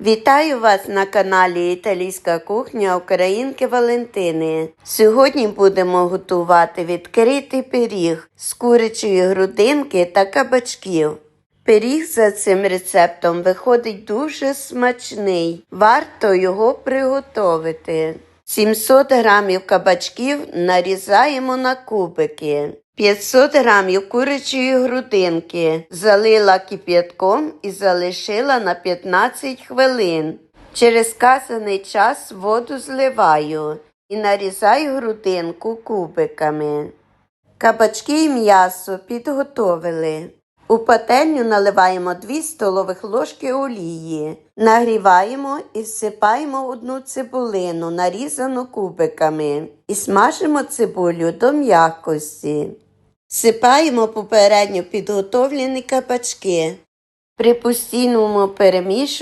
Вітаю вас на каналі Італійська кухня Українки Валентини. Сьогодні будемо готувати відкритий пиріг з курячої грудинки та кабачків. Пиріг за цим рецептом виходить дуже смачний. Варто його приготовити. 700 грамів кабачків нарізаємо на кубики. 500 грамів курячої грудинки залила кип'ятком і залишила на 15 хвилин. Через казаний час воду зливаю і нарізаю грудинку кубиками. Кабачки і м'ясо підготовили. У пательню наливаємо 2 столових ложки олії, нагріваємо і всипаємо одну цибулину, нарізану кубиками, і смажимо цибулю до м'якості. Сипаємо попередньо підготовлені кабачки. При постійному перемішуванні